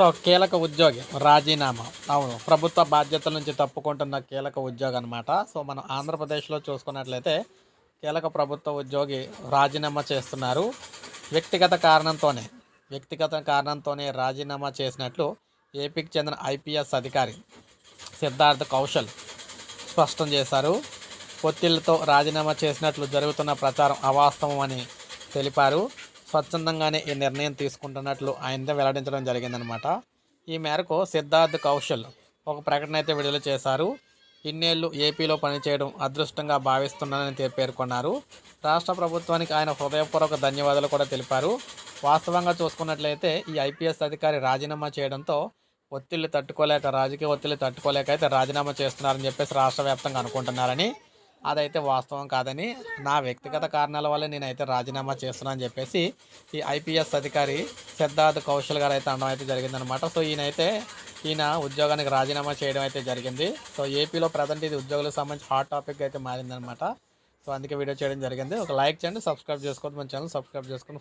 So కీలక ఉద్యోగి రాజీనామా. అవును ప్రభుత్వ బాధ్యతల నుంచి తప్పుకుంటున్న కీలక ఉద్యోగి అనమాట సో మనం ఆంధ్రప్రదేశ్లో చూసుకున్నట్లయితే కీలక ప్రభుత్వ ఉద్యోగి రాజీనామా చేస్తున్నారు. వ్యక్తిగత కారణంతోనే వ్యక్తిగత కారణంతోనే రాజీనామా చేసినట్లు ఏపీకి చెందిన ఐపీఎస్ అధికారి సిద్ధార్థ్ కౌశల్ స్పష్టం చేశారు. ఒత్తిళ్ళతో రాజీనామా చేసినట్లు జరుగుతున్న ప్రచారం అవాస్తవం అని తెలిపారు. స్వచ్ఛందంగానే ఈ నిర్ణయం తీసుకుంటున్నట్లు ఆయనతో వెల్లడించడం జరిగిందనమాట. ఈ మేరకు సిద్ధార్థ్ కౌశల్ ఒక ప్రకటన అయితే విడుదల చేశారు. ఇన్నేళ్ళు ఏపీలో పనిచేయడం అదృష్టంగా భావిస్తున్నానని పేర్కొన్నారు. రాష్ట్ర ప్రభుత్వానికి ఆయన హృదయపూర్వక ధన్యవాదాలు కూడా తెలిపారు. వాస్తవంగా చూసుకున్నట్లయితే ఈ ఐపీఎస్ అధికారి రాజీనామా చేయడంతో ఒత్తిళ్ళు తట్టుకోలేక రాజకీయ ఒత్తిళ్ళు తట్టుకోలేక అయితే రాజీనామా చేస్తున్నారని చెప్పేసి రాష్ట్ర వ్యాప్తంగా అనుకుంటున్నారని అదైతే వాస్తవం కాదని నా వ్యక్తిగత కారణాల వల్ల నేనైతే రాజీనామా చేస్తున్నా అని చెప్పేసి ఈ ఐపీఎస్ అధికారి సిద్ధార్థ్ కౌశల్ గారు అయితే అనడం అయితే జరిగిందనమాట సో ఈయనైతే ఈయన ఉద్యోగానికి రాజీనామా చేయడం అయితే జరిగింది. సో ఏపీలో ప్రజెంట్ ఇది ఉద్యోగులకు సంబంధించి హాట్ టాపిక్ అయితే మారిందనమాట సో అందుకే వీడియో చేయడం జరిగింది. ఒక లైక్ చేయండి సబ్స్క్రైబ్ చేసుకోవద్దు మన ఛానల్ సబ్స్క్రైబ్ చేసుకుని